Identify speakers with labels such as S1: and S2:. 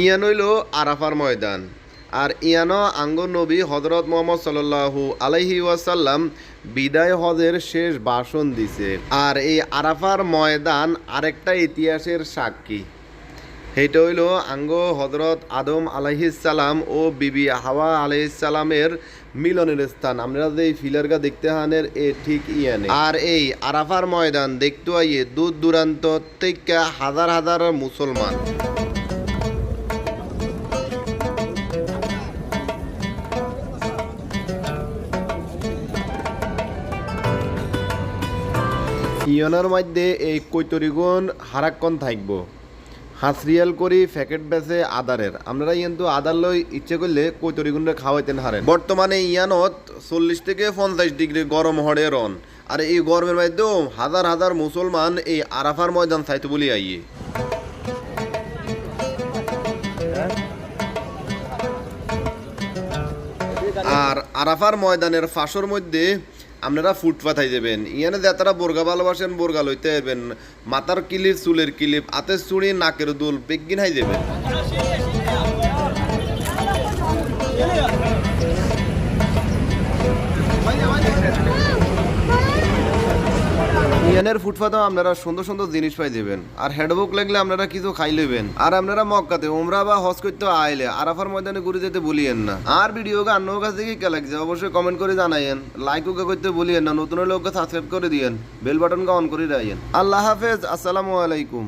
S1: ইয়ান হইল আরাফার ময়দান। আর ইয়ানো আঙ্গ নবী হজরত মোহাম্মদ সাল্লাল্লাহু আলাইহি ওয়াসাল্লাম বিদায় হজের শেষ ভাষণ দিছে। আর এই আরাফার ময়দান আরেকটা ইতিহাসের সাক্ষী। সেইটা হইল আঙ্গ হজরত আদম আলাইহিসালাম ও বিবি হাওয়া আলাইহিসালামের মিলনের স্থান। আমরা যে ফিলারগা দেখতে হানের এ ঠিক ইয়ানে। আর এই আরাফার ময়দান দেখতে আইয়ে দূর দূরান্ত থেকে হাজার হাজার মুসলমান। ইয়নের মধ্যে এই কৈতরিগুণ হারাক্ষণ থাকব। হাসরিয়াল করি প্যাকেট বেচে আদারের আমরা কিন্তু আদার লই ইচ্ছে করলে কৈতরিগুণে খাওয়াইতেন হারেন বর্তমানে ইয়ানত চল্লিশ থেকে পঞ্চাশ ডিগ্রি গরম হড়ে রন আর এই গরমের মধ্যেও হাজার হাজার মুসলমান এই আরাফার ময়দান চাইতে বলি আইয়ে আর আরাফার ময়দানের ফাঁসর মধ্যে আপনারা ফুটপাথাই যাবেন। ইয়ানে যে তারা বোরগা ভালোবাসেন, বোরগা লইতে যাবেন। মাথার কিলিপ, চুলের কিলিপ হাতের চুড়ি নাকের দুল বেগিন হাই যাবেন। ইয়ানের ফুটপাতেও আপনারা সুন্দর সুন্দর জিনিস পাই দেবেন আর হেডবুক লাগলে আপনারা কিছু খাই লইবেন। আর আপনারা মক্কাতে উমরা বা হজ করতে আইলে আরাফার ময়দানে ঘুরে যেতে বলিয়েন না। আর ভিডিও অন্য কাছ থেকে কে লাগছে অবশ্যই কমেন্ট করে জানাইয়েন। লাইক ওকে করতে বলিয়েন না, নতুন লোককে সাবস্ক্রাইব করে দিয়েন। বেল বাটনকে অন করে রাখেন। আল্লাহ হাফেজ, আসসালামু আলাইকুম।